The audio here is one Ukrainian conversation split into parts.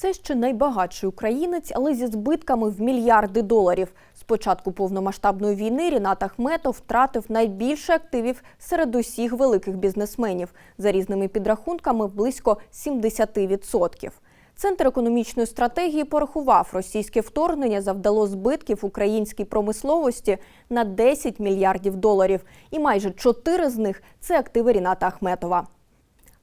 Все ще найбагатший українець, але зі збитками в мільярди доларів. З початку повномасштабної війни Рінат Ахметов втратив найбільше активів серед усіх великих бізнесменів. За різними підрахунками близько 70%. Центр економічної стратегії порахував, російське вторгнення завдало збитків українській промисловості на 10 мільярдів доларів, і майже 4 з них це активи Ріната Ахметова.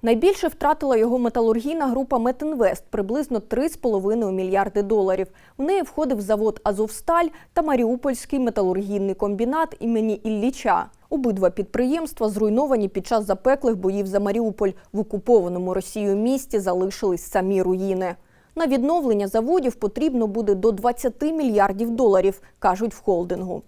Найбільше втратила його металургійна група Метінвест приблизно 3,5 мільярди доларів. В неї входив завод Азовсталь та Маріупольський металургійний комбінат імені Ілліча. Обидва підприємства зруйновані під час запеклих боїв за Маріуполь. В окупованому Росією місті залишились самі руїни. На відновлення заводів потрібно буде до 20 мільярдів доларів, кажуть в холдингу.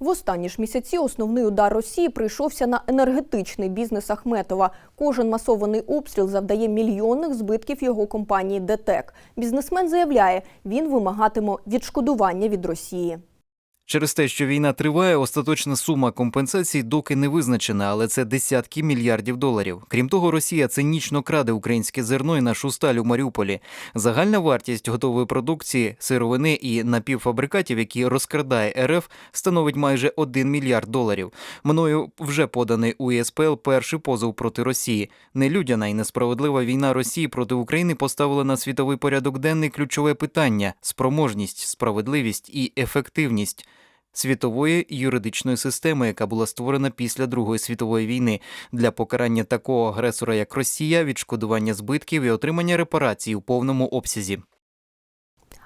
В останні ж місяці основний удар Росії прийшовся на енергетичний бізнес Ахметова. Кожен масований обстріл завдає мільйонних збитків його компанії ДТЕК. Бізнесмен заявляє, він вимагатиме відшкодування від Росії. Через те, що війна триває, остаточна сума компенсацій доки не визначена, але це десятки мільярдів доларів. Крім того, Росія цинічно краде українське зерно і нашу сталь у Маріуполі. Загальна вартість готової продукції, сировини і напівфабрикатів, які розкрадає РФ, становить майже 1 мільярд доларів. Мною вже поданий у ЄСПЛ перший позов проти Росії. Нелюдяна і несправедлива війна Росії проти України поставила на світовий порядок денний ключове питання: спроможність, справедливість і ефективність світової юридичної системи, яка була створена після Другої світової війни для покарання такого агресора, як Росія, відшкодування збитків і отримання репарацій у повному обсязі.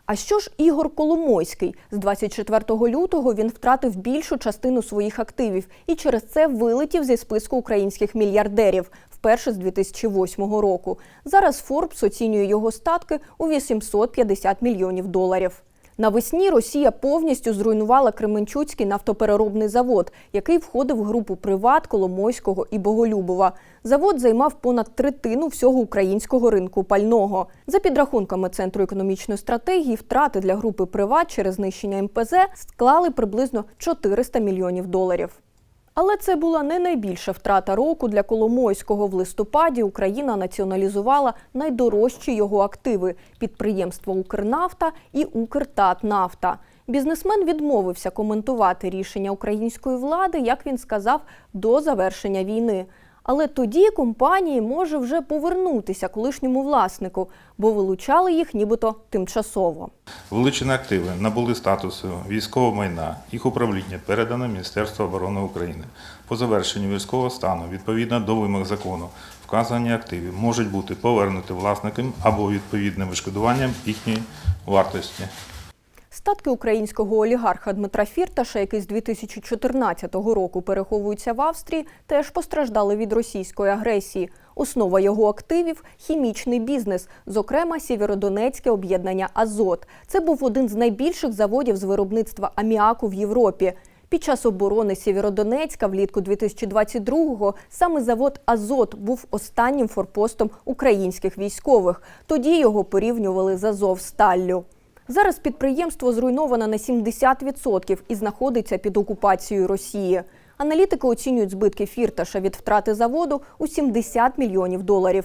А що ж Ігор Коломойський? З 24 лютого він втратив більшу частину своїх активів і через це вилетів зі списку українських мільярдерів вперше з 2008 року. Зараз Forbes оцінює його статки у 850 мільйонів доларів. Навесні Росія повністю зруйнувала Кременчуцький нафтопереробний завод, який входив в групу Приват, Коломойського і Боголюбова. Завод займав понад третину всього українського ринку пального. За підрахунками Центру економічної стратегії, втрати для групи Приват через знищення МПЗ склали приблизно 400 мільйонів доларів. Але це була не найбільша втрата року для Коломойського. В листопаді Україна націоналізувала найдорожчі його активи підприємства Укрнафта і Укртатнафта. Бізнесмен відмовився коментувати рішення української влади, як він сказав, до завершення війни. Але тоді компанії може вже повернутися колишньому власнику, бо вилучали їх нібито тимчасово. Вилучені активи набули статусу військового майна. Їх управління передано Міністерству оборони України. По завершенню військового стану, відповідно до вимог закону, вказані активи можуть бути повернуті власникам або відповідним відшкодуванням їхньої вартості. Статки українського олігарха Дмитра Фірташа, який з 2014 року переховується в Австрії, теж постраждали від російської агресії. Основа його активів хімічний бізнес, зокрема Сєвєродонецьке об'єднання Азот. Це був один з найбільших заводів з виробництва аміаку в Європі. Під час оборони Сєвєродонецька влітку 2022-го саме завод Азот був останнім форпостом українських військових. Тоді його порівнювали з Азовсталлю. Зараз підприємство зруйноване на 70% і знаходиться під окупацією Росії. Аналітики оцінюють збитки фірташа від втрати заводу у 70 мільйонів доларів.